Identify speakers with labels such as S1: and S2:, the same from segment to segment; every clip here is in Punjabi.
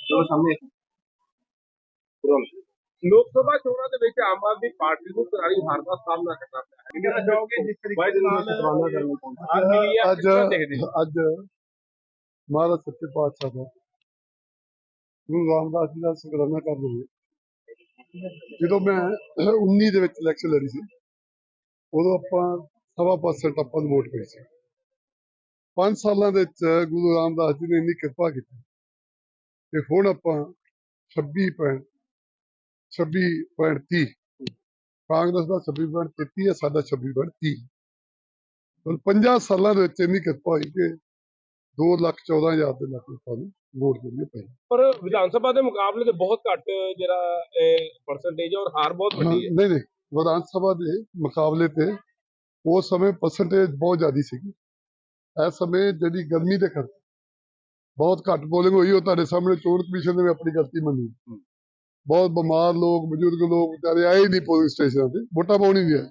S1: ਚਲੋ ਸਾਹਮਣੇ ਲੋਕ ਸਭਾ ਚੋਣਾਂ ਦੇ ਵਿੱਚ ਆਮ ਆਦਮੀ ਪਾਰਟੀ ਨੂੰ ਕਰਾਰੀ ਹਾਰ ਦਾ ਸਾਹਮਣਾ ਕਰਨਾ ਪਿਆ ਹੈ। ਕਿਹਨਾਂ ਚਾਹੋਗੇ ਜਿਸ ਤਰੀਕੇ ਨਾਲ
S2: ਅੱਜ ਅੱਜ ਮਹਾਰਾਜ ਸੱਚੇ ਪਾਤਸ਼ਾਹ ਦਾ ਗੁਰੂ ਰਾਮਦਾਸ ਜੀ ਦਾ ਸ਼ੁਕਰਾਨਾ ਕਰ ਲਈਏ ਜਦੋਂ ਮੈਂ 19 ਦੇ ਵਿੱਚ ਇਲੈਕਸ਼ਨ ਲੜੀ ਸੀ ਉਦੋਂ ਆਪਾਂ ਸਵਾ ਪਰਸੈਂਟ ਆਪਾਂ ਨੂੰ ਵੋਟ ਪਈ ਸੀ। ਪੰਜ ਸਾਲਾਂ ਦੇ ਵਿੱਚ ਗੁਰੂ ਰਾਮਦਾਸ ਜੀ ਨੇ ਇੰਨੀ ਕਿਰਪਾ ਕੀਤੀ ਕਿ ਹੁਣ ਆਪਾਂ 26 ਪੁਆਇੰਟ 26.30 ਕਾਂਗਰਸ ਦਾ 26.33 ਹੈ ਸਾਡਾ 26.30 ਹੁਣ 50 ਸਾਲਾਂ ਦੇ ਵਿੱਚ ਇੰਨੀ ਕਿਰਪਾ ਹੋਈ ਕਿ 2 ਲੱਖ 14 ਹਜ਼ਾਰ ਦੇ ਲੱਖ ਲੋਕਾਂ ਨੂੰ ਵੋਟ ਜਿਹੜੀ ਪਈ।
S1: ਪਰ ਵਿਧਾਨ ਸਭਾ ਦੇ ਮੁਕਾਬਲੇ ਤੇ ਬਹੁਤ ਘੱਟ ਜਿਹੜਾ ਪਰਸੈਂਟੇਜ ਔਰ ਹਾਰ ਬਹੁਤ ਵੱਡੀ ਹੈ
S2: ਨਹੀਂ ਨਹੀਂ ਵਿਧਾਨ ਸਭਾ ਦੇ ਮੁਕਾਬਲੇ ਤੇ ਉਸ ਸਮੇਂ ਪਰਸੈਂਟੇਜ ਬਹੁਤ ਜ਼ਿਆਦੀ ਸੀਗੀ। ਇਸ ਸਮੇਂ ਜਿਹੜੀ ਗਰਮੀ ਦੇ ਕਰਕੇ ਬਹੁਤ ਘੱਟ ਪੋਲਿੰਗ ਹੋਈ ਉਹ ਤੁਹਾਡੇ ਸਾਹਮਣੇ ਚੋਣ ਕਮਿਸ਼ਨ ਨੇ ਵੀ ਆਪਣੀ ਗਲਤੀ ਮੰਨੀ। ਬਹੁਤ ਬਿਮਾਰ ਲੋਕ ਬਜ਼ੁਰਗ ਲੋਕ ਵਿਚਾਰੇ ਆਏ ਨਹੀਂ ਪੋਲਿੰਗ ਸਟੇਸ਼ਨਾਂ ਤੇ ਵੋਟਾਂ ਪਾਉਣ ਹੀ ਨਹੀਂ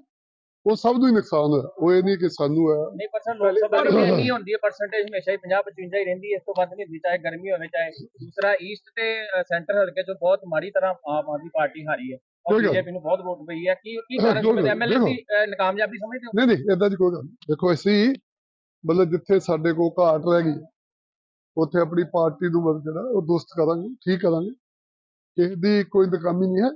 S2: ਉਹ ਸਭ ਨੂੰ ਹੀ ਨੁਕਸਾਨ ਹੋਇਆ। ਉਹ ਇਹ ਨਹੀਂ ਕਿ ਸਾਨੂੰ ਹੈ।
S3: ਨਹੀਂ ਪਰਸੈਂਟ ਲੋਕ ਸਭਾ ਦੀ ਇੰਨੀ ਹੁੰਦੀ ਹੈ ਪਰਸੈਂਟੇਜ ਹਮੇਸ਼ਾ ਹੀ 50 55 ਹੀ ਰਹਿੰਦੀ ਹੈ ਇਸ ਤੋਂ ਵੱਧ ਨਹੀਂ ਹੁੰਦੀ ਚਾਹੇ ਗਰਮੀ ਹੋਵੇ ਚਾਹੇ ਦੂਸਰਾ ਈਸਟ ਤੇ ਸੈਂਟਰ ਹਲਕੇ ਚੋਂ ਬਹੁਤ ਮਾੜੀ ਤਰ੍ਹਾਂ ਆਮ ਆਦਮੀ ਪਾਰਟੀ ਹਾਰੀ ਹੈ। ਔਰ ਬੀਜੇਪੀ ਨੂੰ ਬਹੁਤ ਵੋਟ ਪਈ ਹੈ। ਕੀ ਕੀ ਕਾਰਨ ਐਮਐਲਏ। ਦੀ ਨਾਕਾਮਯਾਬੀ ਸਮਝਦੇ ਹੋ?
S2: ਨਹੀਂ ਨਹੀਂ ਏਦਾਂ ਦੀ ਕੋਈ ਗੱਲ ਦੇਖੋ ਅਸੀਂ ਮਤਲਬ ਜਿੱਥੇ ਸਾਡੇ ਕੋਲ ਘਾਟ ਰਹਿ ਗਈ ਉੱਥੇ ਆਪਣੀ ਪਾਰਟੀ ਨੂੰ ਮਤਲਬ ਜਿਹੜਾ ਉਹ ਦੁਰਸਤ ਕਰਾਂਗੇ ਠੀਕ ਕਰਾਂਗੇ। ਕਿਸੇ ਦੀ ਕੋਈ ਨਕਾਮੀ ਨਹੀਂ ਹੈ।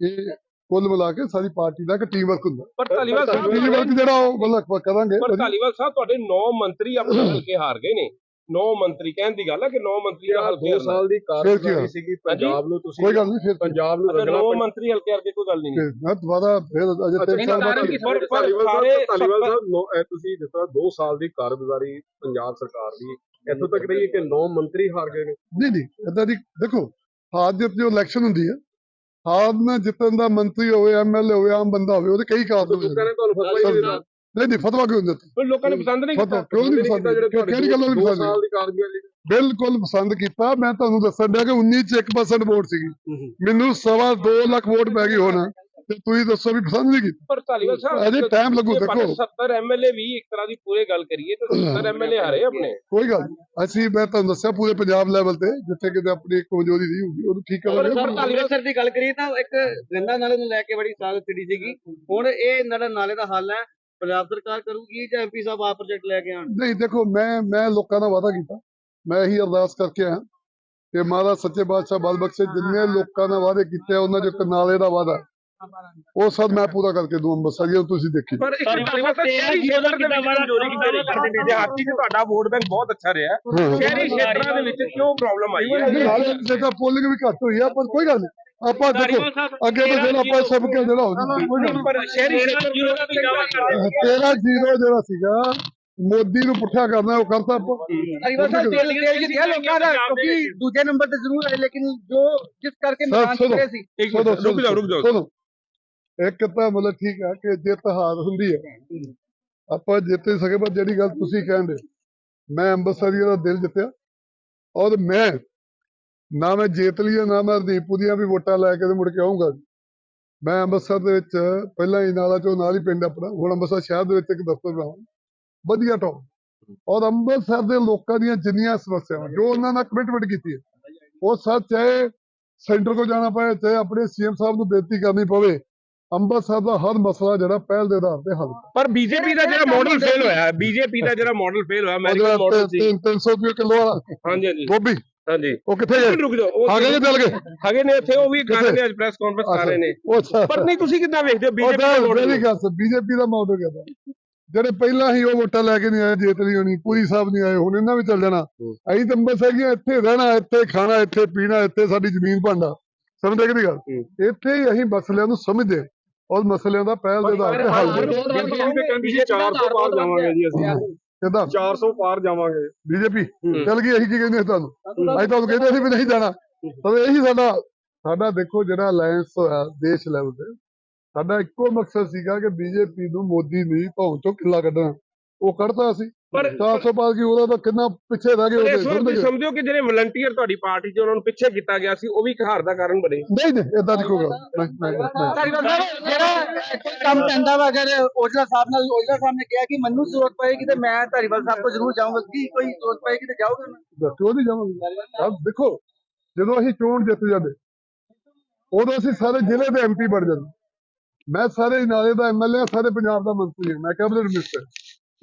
S2: ਇਹ ਕੁੱਲ ਮਿਲਾ ਕੇ ਸਾਰੀ ਪਾਰਟੀ ਦਾ ਇੱਕ ਟੀਮ ਵਰਕ ਹੁੰਦਾ।
S1: ਪਰ ਧਾਲੀਵਾਲ
S2: ਟੀਮ
S1: ਸਾਹਿਬ
S2: ਵਰਕ ਜਿਹੜਾ ਉਹ ਮਤਲਬ ਕਰਾਂਗੇ
S1: ਪਰ ਧਾਲੀਵਾਲ ਸਾਹਿਬ ਤੁਹਾਡੇ 9 ਮੰਤਰੀ ਆਪਣੇ ਹਲਕੇ ਹਾਰ ਗਏ ਨੇ। 9 ਮੰਤਰੀ ਕਹਿਣ ਦੀ ਗੱਲ ਹੈ ਕਿ 9 ਮੰਤਰੀ ਦਾ ਹਲਕੇ
S4: ਦੋ
S1: ਹਾਰਨਾ।
S4: ਸਾਲ ਦੀ? ਕਾਰਗੁਜ਼ਾਰੀ ਸੀਗੀ ਪੰਜਾਬ ਨੂੰ ਤੁਸੀਂ
S2: ਕੋਈ ਗੱਲ ਨਹੀਂ ਫਿਰ
S4: ਪੰਜਾਬ ਨੂੰ ਰਗੜਾ
S1: 9 ਮੰਤਰੀ ਹਲਕੇ ਹਲਕੇ ਕੋਈ ਗੱਲ ਨਹੀਂ
S2: ਮੈਂ ਦੁਬਾਰਾ ਫਿਰ ਅਜੇ ਤਿੰਨ ਸਾਲ
S3: ਕਾਰਨ
S2: ਬਾਅਦ
S3: ਕੀ
S1: ਪਰ ਸਾਰੇ
S4: ਸਾਹਿਬ ਧਾਲੀਵਾਲ ਸਾਹਿਬ ਨੌ- ਤੁਸੀਂ ਤਰ੍ਹਾਂ 2 ਸਾਲ ਦੀ ਕਾਰਗੁਜ਼ਾਰੀ ਪੰਜਾਬ ਸਰਕਾਰ ਦੀ ਇੱਥੋਂ ਤੱਕ ਰਹੀ ਹੈ ਕਿ 9 ਮੰਤਰੀ ਹਾਰ ਗਏ ਨੇ।
S2: ਨਹੀਂ ਨਹੀਂ ਏਦਾਂ ਦੀ ਦੇਖੋ ਹਾਰ ਜਿੱਤ ਜੋ ਇਲੈਕਸ਼ਨ ਹੁੰਦੀ ਹੈ। ਹਾਰ ਨਾਲ ਜਿੱਤਣ ਦਾ ਮੰਤਰੀ ਹੋਵੇ ਐਮਐਲਏ ਹੋਵੇ ਆਮ ਬੰਦਾ ਹੋਵੇ ਉਹਦੇ ਕਈ ਕਾਰਨ ਹੁੰਦੇ ਨੇ।
S4: ਨੇ ਤੁਹਾਨੂੰ ਫਤਵਾ ਹੀ ਨਹੀਂ
S2: ਨਹੀਂ ਫਤਵਾ ਕਿਉਂ ਦਿੱਤਾ
S1: ਪਰ ਲੋਕਾਂ ਨੇ ਪਸੰਦ ਨਹੀਂ
S2: ਫਤਵਾ
S1: ਕੀਤਾ।
S2: ਕਿਉਂ ਨਹੀਂ ਪਸੰਦ? ਕਿਹੜੀ ਗੱਲੋਂ ਨਹੀਂ
S4: 2
S2: ਪਸੰਦ?
S4: ਸਾਲ ਦੀ ਕਾਰਗੁਜ਼ਾਰੀ
S2: ਬਿਲਕੁਲ ਪਸੰਦ ਕੀਤਾ। ਮੈਂ ਤੁਹਾਨੂੰ ਦੱਸਣ ਡਿਆ ਕਿ 19 ਚ 1% ਵੋਟ ਸੀਗੀ। ਮੈਨੂੰ ਸਵਾ 2 ਲੱਖ ਵੋਟ ਪੈ ਗਈ ਹੁਣ। ਤੇ ਤੁਸੀਂ ਦੱਸੋ ਵੀ ਪਸੰਦ ਨਹੀਂ ਕੀਤੀ।
S1: ਪਰ ਧਾਲੀਵਾਲ ਸਾਹਿਬ
S2: ਅਜੇ ਟਾਈਮ ਲੱਗੂ ਦੇਖੋ।
S1: 70 ਐਮਐਲਏ ਵੀ ਇੱਕ ਤਰ੍ਹਾਂ ਦੀ ਪੂਰੇ ਗੱਲ ਕਰੀਏ ਤਾਂ 70 ਐਮਐਲਏ ਹਾਰੇ ਆਪਣੇ।
S2: ਕੋਈ ਗੱਲ। ਅਸੀਂ ਮੈਂ ਤੁਹਾਨੂੰ ਦੱਸਿਆ ਪੂਰੇ ਪੰਜਾਬ ਲੈਵਲ ਤੇ ਜਿੱਥੇ ਕਿਤੇ ਆਪਣੀ ਕਮਜ਼ੋਰੀ ਨਹੀਂ ਹੋਊਗੀ ਉਹਨੂੰ ਠੀਕ
S3: ਪਰ
S2: ਕਰਾਂਗੇ
S3: ਅੰਮ੍ਰਿਤਸਰ ਦੀ ਗੱਲ ਕਰੀਏ ਤਾਂ ਇੱਕ ਗੰਦਾ ਨਾਲੇ ਨੂੰ ਲੈ ਕੇ ਬੜੀ ਸਾਜ਼ਿਸ਼ ਚੜੀ ਸੀਗੀ। ਹੁਣ ਇਹ ਨਾਲੇ ਨਾਲੇ ਦਾ ਹੱਲ ਹੈ। ਪੰਜਾਬ ਸਰਕਾਰ ਕਰੂਗੀ ਜਾਂ ਐਮਪੀ ਸਾਹਿਬ ਆ ਪ੍ਰੋਜੈਕਟ ਲੈ ਕੇ ਆਣ
S2: ਨਹੀਂ, ਦੇਖੋ, ਮੈਂ ਮੈਂ ਲੋਕਾਂ ਦਾ ਵਾਅਦਾ ਕੀਤਾ। ਮੈਂ ਇਹੀ ਅਰਦਾਸ ਕਰਕੇ ਆਇਆ ਕਿ ਮਹਾਰਾਜ ਸੱਚੇ ਬਾਦਸ਼ਾਹ ਬਲ ਬਖਸ਼ੇ, ਜਿੰਨੇ ਲੋਕਾਂ ਨਾਲ ਵਾਅਦੇ ਕੀਤੇ ਉਹਨਾਂ ਦੇ ਨਾਲੇ ਦਾ ਵਾਅਦਾ ਉਹ ਸਭ ਮੈਂ ਪੂਰਾ ਕਰਕੇ ਦੂੰ ਅੰਬਰਸਰ ਜੀ ਤੁਸੀਂ ਦੇਖੀ।
S1: ਪਰ ਇੱਕ ਧਾਲੀਵਾਲ ਸਾਹਿਬ ਸ਼ਹਿਰੀ ਖੇਤਰ ਦੇ ਵਿੱਚ ਕਮਜ਼ੋਰੀ ਕਿੱਥੇ ਰਹੀ ਹੈ ਦਿਹਾਤੀ 'ਚ ਤੁਹਾਡਾ ਵੋਟ ਬੈਂਕ ਬਹੁਤ ਅੱਛਾ ਰਿਹਾ। ਸ਼ਹਿਰੀ ਖੇਤਰਾਂ ਦੇ ਵਿੱਚ ਕਿਉਂ ਪ੍ਰੋਬਲਮ ਆਈ ਹੈ?
S2: ਨਾਲੇ ਜਿਹੜਾ ਪੋਲਿੰਗ ਵੀ ਘੱਟ ਹੋਈ ਆ ਪਰ ਕੋਈ ਗੱਲ ਨਹੀਂ। ਆਪਾਂ ਦੇਖੋ ਅੱਗੇ ਤਾਂ ਜਿਹੜਾ ਆਪਾਂ ਸਭ ਕੇ ਜਿਹੜਾ ਹੋ ਗੱਲ
S1: ਪਰ ਸ਼ਹਿਰੀ ਖੇਤਰ ਜ਼ੀਰੋ ਦਾ ਵੀ
S2: ਜਿਹੜਾ ਸੀਗਾ ਮੋਦੀ ਨੂੰ ਪੁੱਠਾ ਕਰਨਾ ਉਹ ਕਰਤਾ ਆਪਾਂ।
S3: ਅਰੀਵਾਲ ਸਾਹਿਬ ਦਿਲ ਤੇਜ ਰਿਹਾ ਲੋਕਾਂ ਦਾ ਕਿਉਂਕਿ ਦੂਜੇ ਨੰਬਰ ਤੇ ਜ਼ਰੂਰ ਆਏ ਲੇਕਿਨ ਜੋ ਜਿਸ ਕਰਕੇ
S2: ਸੁਣੋ।
S3: ਚੁੱਕੇ ਸੀ।
S1: ਇੱਕ ਮਿੰਟ, ਰੁਕ ਜਾਓ ਰੁਕ ਜਾਓ।
S2: ਇੱਕ ਤਾਂ ਮਤਲਬ ਠੀਕ ਆ ਕਿ ਜਿੱਤ ਹਾਰ ਹੁੰਦੀ ਹੈ ਆਪਾਂ ਜਿੱਤ ਨਹੀਂ ਸਕੇ, ਪਰ ਜਿਹੜੀ ਗੱਲ ਤੁਸੀਂ ਕਹਿੰਦੇ, ਮੈਂ ਅੰਮ੍ਰਿਤਸਰੀਆ ਦਾ ਦਿਲ ਜਿੱਤਿਆ। ਔਰ ਮੈਂ, ਨਾ ਮੈਂ ਜੇਤ ਲਈ ਨਾ ਮੈਂ ਹਰਦੀਪੂ ਦੀਆਂ ਵੀ ਵੋਟਾਂ ਲੈ ਕੇ ਤੇ ਮੁੜ ਕੇ ਆਉਂਗਾ ਮੈਂ ਅੰਮ੍ਰਿਤਸਰ ਦੇ ਵਿੱਚ ਪਹਿਲਾਂ ਹੀ ਨਾਲਾ ਚੋਂ ਨਾਲ ਹੀ ਪਿੰਡ ਆਪਣਾ। ਹੁਣ ਅੰਮ੍ਰਿਤਸਰ ਸ਼ਹਿਰ ਦੇ ਵਿੱਚ ਇੱਕ ਦਫ਼ਤਰ ਬਣਾਵਾਂ ਵਧੀਆ ਟਾਊਨ ਔਰ ਅੰਮ੍ਰਿਤਸਰ ਦੇ ਲੋਕਾਂ ਦੀਆਂ ਜਿੰਨੀਆਂ ਸਮੱਸਿਆਵਾਂ, ਜੋ ਉਹਨਾਂ ਨਾਲ ਕਮਿਟਮੈਂਟ ਕੀਤੀ ਹੈ, ਉਹ ਸੱਚ ਚਾਹੇ ਸੈਂਟਰ ਕੋ ਜਾਣਾ ਪਏ ਚਾਹੇ ਆਪਣੇ ਸੀਐਮ ਸਾਹਿਬ ਨੂੰ ਬੇਨਤੀ ਕਰਨੀ ਪਵੇ ਅੰਮ੍ਰਿਤਸਰ ਦਾ ਹਰ ਮਸਲਾ ਜਿਹੜਾ ਪਹਿਲ ਦੇ ਆਧਾਰ ਤੇ ਹੱਲ
S1: ਪਰ ਬੀਜੇਪੀ ਦਾ ਜਿਹੜਾ ਮਾਡਲ ਫੇਲ ਹੋਇਆ ਬੀਜੇਪੀ ਦਾ ਜਿਹੜਾ ਮਾਡਲ ਫੇਲ ਹੋਇਆ ਅਮਰੀਕਨ ਮਾਡਲ ਸੀ।
S2: 300 ਰੁਪਏ ਕਿਲੋ ਵਾਲਾ।
S1: ਹਾਂਜੀ ਹਾਂਜੀ।
S2: ਗੋਭੀ?
S1: ਹਾਂਜੀ।
S2: ਉਹ ਕਿੱਥੇ ਗਏ?
S1: ਰੁਕ ਜਾਓ ਉਹ
S2: ਆ ਗਏ ਚੱਲ ਗਏ?
S1: ਹੈਗੇ ਨੇ ਇੱਥੇ ਉਹ ਵੀ ਕਰ ਰਹੇ ਨੇ ਅੱਜ ਪ੍ਰੈਸ ਕਾਨਫਰੰਸ ਕਰ ਰਹੇ ਨੇ। ਪਰ ਨਹੀਂ ਤੁਸੀਂ ਕਿੱਦਾਂ ਵੇਖਦੇ ਹੋ? ਬੀਜੇਪੀ ਦਾ ਮਾਡਲ
S2: ਬੀਜੇਪੀ ਦਾ ਮਾਡਲ ਕਹਿੰਦਾ? ਜਿਹੜੇ ਪਹਿਲਾਂ ਹੀ ਉਹ ਵੋਟਾਂ ਲੈ ਕੇ ਨਹੀਂ ਆਏ ਜੇਤ ਲਈ ਹੋਣੀ ਪੂਰੀ ਸਾਹਿਬ ਨਹੀਂ ਆਏ ਹੁਣ ਇਹਨਾਂ ਵੀ ਚੱਲ ਜਾਣਾ। ਅਸੀਂ ਤਾਂ ਬਸ ਹੈਗੀਆਂ ਇੱਥੇ ਰਹਿਣਾ ਇੱਥੇ ਖਾਣਾ ਇੱਥੇ ਪੀਣਾ ਇੱਥੇ ਸਾਡੀ ਜ਼ਮੀਨ ਭਾਂਡਾ। ਸਮਝਦੇ ਕਿ ਨਹੀਂ ਗੱਲ? ਇੱਥੇ ਹੀ ਅਸੀਂ ਮਸਲਿਆਂ ਨੂੰ ਸਮਝਦੇ ਹਾਂ ਔਰ ਮਸਲਿਆਂ ਦਾ ਪਹਿਲ ਦੇ ਆਧਾਰ ਤੇ ਹੱਲ।
S4: ਬੀਜੇਪੀ ਕਹਿੰਦੀ ਸੀ 400 ਪਾਰ ਜਾਵਾਂਗੇ ਜੀ ਅਸੀਂ।
S2: ਕਿੱਦਾਂ?
S4: 400 ਪਾਰ ਜਾਵਾਂਗੇ।
S2: ਬੀਜੇਪੀ? ਚੱਲ ਗਈ ਅਸੀਂ ਕੀ ਕਹਿੰਦੇ ਤੁਹਾਨੂੰ? ਅਸੀਂ ਤੁਹਾਨੂੰ ਕਹਿੰਦੇ ਸੀ ਵੀ ਨਹੀਂ ਜਾਣਾ। ਪਰ ਇਹੀ ਸਾਡਾ ਸਾਡਾ ਦੇਖੋ ਜਿਹੜਾ ਅਲਾਈਅੰਸ ਹੋਇਆ ਦੇਸ਼ ਲੈਵਲ ਤੇ ਸਾਡਾ ਇੱਕੋ ਮਕਸਦ ਸੀਗਾ ਕਿ ਬੀਜੇਪੀ ਨੂੰ ਮੋਦੀ ਦੀ ਧੌਣ ਚੋਂ ਕਿੱਲਾ ਕੱਢਣਾ। ਉਹ ਕੱਢਤਾ ਸੀ
S1: ਪਰ
S2: 400 ਪਾਰ ਕੀ ਉਹਦਾ ਤਾਂ ਕਿੰਨਾ ਪਿੱਛੇ ਰਹਿ ਗਏ
S1: ਇਸ ਵਾਰ ਤੁਸੀਂ ਸਮਝੋ ਕਿ ਜਿਹੜੇ ਵਲੰਟੀਅਰ ਤੁਹਾਡੀ ਪਾਰਟੀ 'ਚ ਉਹਨਾਂ ਨੂੰ ਪਿੱਛੇ ਕੀਤਾ ਗਿਆ ਸੀ ਉਹ ਵੀ ਇੱਕ ਹਾਰ ਦਾ ਕਾਰਨ ਬਣੇ।
S2: ਨਹੀਂ ਨਹੀਂ ਇਦਾਂ ਦੀ ਕੋਈ ਗੱਲ ਨਹੀਂ, ਨਹੀਂ ਨਹੀਂ,
S5: ਜਿਹੜਾ ਕੰਮ ਪੈਂਦਾ ਵਾ ਅਗਰ ਓਜਲਾ ਸਾਹਿਬ ਨਾਲ ਓਜਲਾ ਸਾਹਿਬ ਨੇ ਕਿਹਾ ਕਿ ਮੈਨੂੰ ਜ਼ਰੂਰਤ ਪਏਗੀ ਤੇ ਮੈਂ ਧਾਰੀਵਾਲ ਸਾਹਿਬ ਕੋਲ ਜ਼ਰੂਰ ਜਾਊਂਗਾ। ਕੀ ਕੋਈ ਜ਼ਰੂਰਤ ਪਏਗੀ ਤੇ ਜਾਓਗੇ? ਨਾ?
S2: ਦੱਸ ਕਿਉਂ ਨਹੀਂ ਜਾਵਾਂਗੇ? ਦੇਖੋ ਜਦੋਂ ਅਸੀਂ ਚੋਣ ਜਿੱਤ ਜਾਂਦੇ ਉਦੋਂ ਅਸੀਂ ਸਾਰੇ ਜ਼ਿਲ੍ਹੇ ਦੇ ਐਮਪੀ ਬਣ ਜਾਂਦੇ। ਮੈਂ ਸਾਰੇ ਨਾਲੇ ਦਾ ਐਮਐਲਏ ਸਾਰੇ ਪੰਜਾਬ ਦਾ ਮੰਤਰੀ ਹਾਂ ਮੈਂ ਕੈਬਨਿਟ ਮਿਨਿਸਟਰ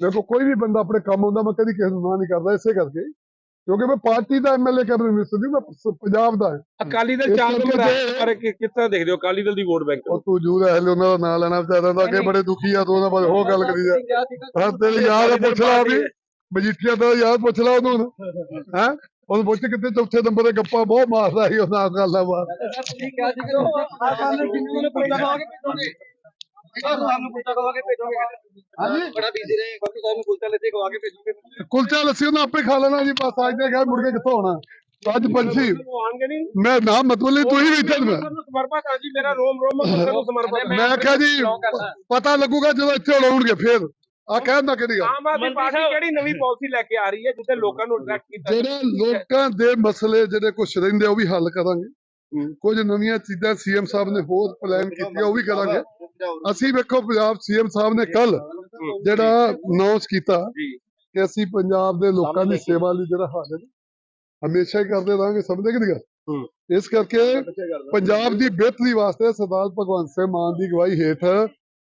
S2: ਮੇਰੇ ਕੋਲ ਕੋਈ ਵੀ ਬੰਦਾ ਆਪਣੇ ਕੰਮ ਆਉਂਦਾ ਮੈਂ ਕਦੀ ਕਿਸੇ ਨੂੰ ਨਾ ਨਹੀਂ ਕਰਦਾ ਇਸੇ ਕਰਕੇ। ਕਿਉਂਕਿ ਮੈਂ ਪਾਰਟੀ ਦਾ ਐਮਐਲਏ ਮਿਨਿਸਟਰ ਨਹੀਂ ਮੈਂ ਪੰਜਾਬ ਦਾ ਹਾਂ।
S1: ਅਕਾਲੀ ਦਲ ਚਾਰ ਨੰਬਰ ਹੈ। ਪਰ ਕਿ- ਤਰ੍ਹਾਂ ਦੇਖਦੇ ਹੋ? ਅਕਾਲੀ ਦਲ ਦੀ ਵੋਟ ਬੈਂਕ
S2: ਉਹ ਤੂੰ ਜੂਰ ਹੈ ਉਹਨਾਂ ਦਾ ਨਾਂ ਲੈਣਾ ਵਿਚਾਰਾ ਦਾ ਅੱਗੇ ਬੜੇ ਦੁਖੀ ਆ ਤੂੰ ਉਹਨਾਂ ਬਾਰੇ ਹੋਰ ਗੱਲ ਕਰੀ ਜਾ। ਹਾਂ ਤੇਰੀ ਯਾਦ ਆ, ਪੁੱਛ ਲਾ ਵੀ। ਮਜੀਠੀਆ ਦਾ ਯਾਦ ਪੁੱਛ ਲਾ ਉਹਨੂੰ ਹੈ? ਉਹਨੂੰ ਪੁੱਛ ਕਿਤੇ ਚੌਥੇ ਨੰਬਰ ਤੇ ਗੱਪਾਂ ਬਹੁਤ ਮਾਰਦਾ ਸੀ ਉਹਨਾਂ ਨਾਲ ਗੱਲਾਂ ਬਾਤ।
S5: ਹਾਂਜੀ? ਬੜਾ ਬਿਜ਼ੀ ਰਹੇ ਬਾਕੀ ਸਾਹਿਬ ਨੂੰ ਪੁੱਛਾ ਲੈਤੇ ਕਹਾ ਕੇ ਭੇਜੋਗੇ।
S2: ਕੁਲਚਾ ਲੱਸੀ ਉਹਨਾਂ ਆਪੇ ਖਾ ਲੈਣਾ ਜੀ ਬਸ ਅੱਜ ਦੇ ਗਏ ਮੁੜ ਕੇ ਕਿੱਥੋਂ ਆਉਣਾ। ਅੱਜ ਪੰਛੀ। ਮੈਂ ਨਾ ਮਤਲਬ ਨਹੀਂ ਤੂੰ ਹੀ ਇੱਥੇ ਮੈਂ।
S1: ਨੂੰ ਸਮਰਪਿਤ ਆ ਜੀ ਮੇਰਾ ਰੋਮ ਰੋਮ ਮਸਲ ਨੂੰ ਸਮਰਪਿਤ ਹੈ
S2: ਮੈਂ ਕਿਹਾ ਜੀ ਪਤਾ ਲੱਗੂਗਾ ਜਦੋਂ ਇੱਥੇ ਆਉਣਗੇ ਫੇਰ। ਆ ਕਹਿੰਦਾ ਕਿਹੜੀ ਗੱਲ?
S1: ਆਮ ਆਦਮੀ ਪਾਰਟੀ ਕਿਹੜੀ ਨਵੀਂ ਪਾਲਿਸੀ ਲੈ ਕੇ ਆ ਰਹੀ ਹੈ ਜਿੱਥੇ ਲੋਕਾਂ ਨੂੰ ਅਟਰੈਕਟ ਕੀਤਾ
S2: ਜਿਹੜੇ ਲੋਕਾਂ ਦੇ ਮਸਲੇ ਜਿਹੜੇ ਕੁਝ ਰਹਿੰਦੇ ਉਹ ਵੀ ਹੱਲ ਕਰਾਂਗੇ। ਕੁਝ ਨਵੀਆਂ ਚੀਜ਼ਾਂ ਸੀਐਮ ਸਾਹਿਬ ਨੇ ਹੋਰ ਪਲਾਨ ਕੀਤੀਆਂ ਉਹ ਵੀ ਕਰਾਂਗੇ। ਅਸੀਂ ਵੇਖੋ ਪੰਜਾਬ ਸੀਐਮ ਸਾਹਿਬ ਨੇ ਕੱਲ ਜਿਹੜਾ ਅਨਾਉਂਸ ਕੀਤਾ ਕਿ ਅਸੀਂ ਪੰਜਾਬ ਦੇ ਲੋਕਾਂ ਦੀ ਸੇਵਾ ਲਈ ਜਿਹੜਾ ਹਾਜ਼ਰ ਹਮੇਸ਼ਾ ਹੀ ਕਰਦੇ ਰਹਾਂਗੇ ਸਮਝਦੇ ਕਿ ਨਹੀਂ ਗੱਲ? ਇਸ ਕਰਕੇ ਪੰਜਾਬ ਦੀ ਬਿਹਤਰੀ ਵਾਸਤੇ ਸਰਦਾਰ ਭਗਵੰਤ ਸਿੰਘ ਮਾਨ ਦੀ ਅਗਵਾਈ ਹੇਠ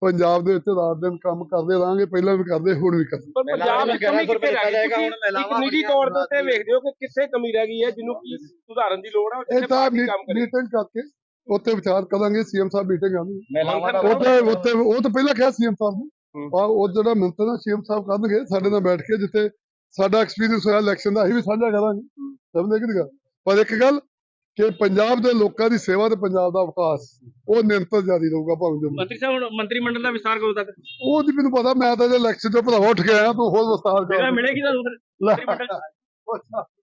S2: ਪੰਜਾਬ ਦੇ ਵਿੱਚ ਰਾਤ ਦਿਨ ਕੰਮ ਕਰਦੇ ਰਹਾਂਗੇ ਪਹਿਲਾਂ ਵੀ ਕਰਦੇ ਹੁਣ ਵੀ ਕਰਦੇ।
S1: ਪਰ ਪੰਜਾਬ ਦੀ ਕਮੀ ਕਿੱਥੇ ਰਹਿ ਗਈ? ਤੁਸੀਂ ਇੱਕ ਨਿੱਜੀ ਤੌਰ ਦੇ ਉੱਤੇ ਵੇਖਦੇ ਹੋ ਕਿ ਕਿੱਥੇ ਕਮੀ ਰਹਿ ਗਈ ਹੈ ਜਿਹਨੂੰ ਕੀ ਸੁਧਾਰਨ ਦੀ ਲੋੜ ਹੈ ਉਹ
S2: ਇਹ
S1: ਜਿੱਥੇ
S2: ਤਾਂ
S1: ਪਾਰਟੀ ਕੰਮ ਕਰੇ
S2: ਮੀਟਿੰਗ ਕਰਕੇ ਉੱਥੇ ਵਿਚਾਰ ਕਰਾਂਗੇ ਸੀਐਮ ਸਾਹਿਬ ਮੀਟਿੰਗ ਆਉਂਦੀ ਤਾਂ ਉੱਥੇ ਉਹ ਤਾਂ ਪਹਿਲਾਂ ਕਿਹਾ ਸੀਐਮ ਸਾਹਿਬ ਨੇ। ਆ ਉਹ ਜਿਹੜਾ ਮੰਤਰ ਨਾ ਸੀਐਮ ਸਾਹਿਬ ਕਰਨਗੇ ਸਾਡੇ ਨਾਲ ਬੈਠ ਕੇ ਜਿੱਥੇ ਸਾਡਾ ਐਕਸਪੀਰੀਅੰਸ ਹੋਇਆ ਇਲੈਕਸ਼ਨ ਦਾ ਅਸੀਂ ਵੀ ਸਾਂਝਾ ਕਰਾਂਗੇ। ਸਮਝਦੇ ਕਿ ਗੱਲ? ਪਰ ਇੱਕ ਗੱਲ ਕਿ ਪੰਜਾਬ ਦੇ ਲੋਕਾਂ ਦੀ ਸੇਵਾ ਤੇ ਪੰਜਾਬ ਦਾ ਵਿਕਾਸ ਉਹ ਨਿਰੰਤਰ ਜਾਰੀ ਰਹੂਗਾ ਭਾਵੇਂ ਜੋ
S3: ਮੰਤਰੀ ਸਾਹਿਬ ਹੁਣ ਮੰਤਰੀ ਮੰਡਲ ਦਾ ਵਿਸਤਾਰ ਕਦੋਂ ਤੱਕ।
S2: ਉਹ ਨਹੀਂ ਮੈਨੂੰ ਪਤਾ ਮੈਂ ਤਾਂ ਜੇ ਇਲੈਕਸ਼ਨ ਤੋਂ ਭਰਾ ਉੱਠ ਕੇ ਆਇਆ ਤੂੰ ਹੋਰ ਵਿਸਤਾਰ ਕਰ।
S3: ਮਿਲੇਗੀ ਤੁਹਾਨੂੰ ਫਿਰ।
S2: ਲੈ।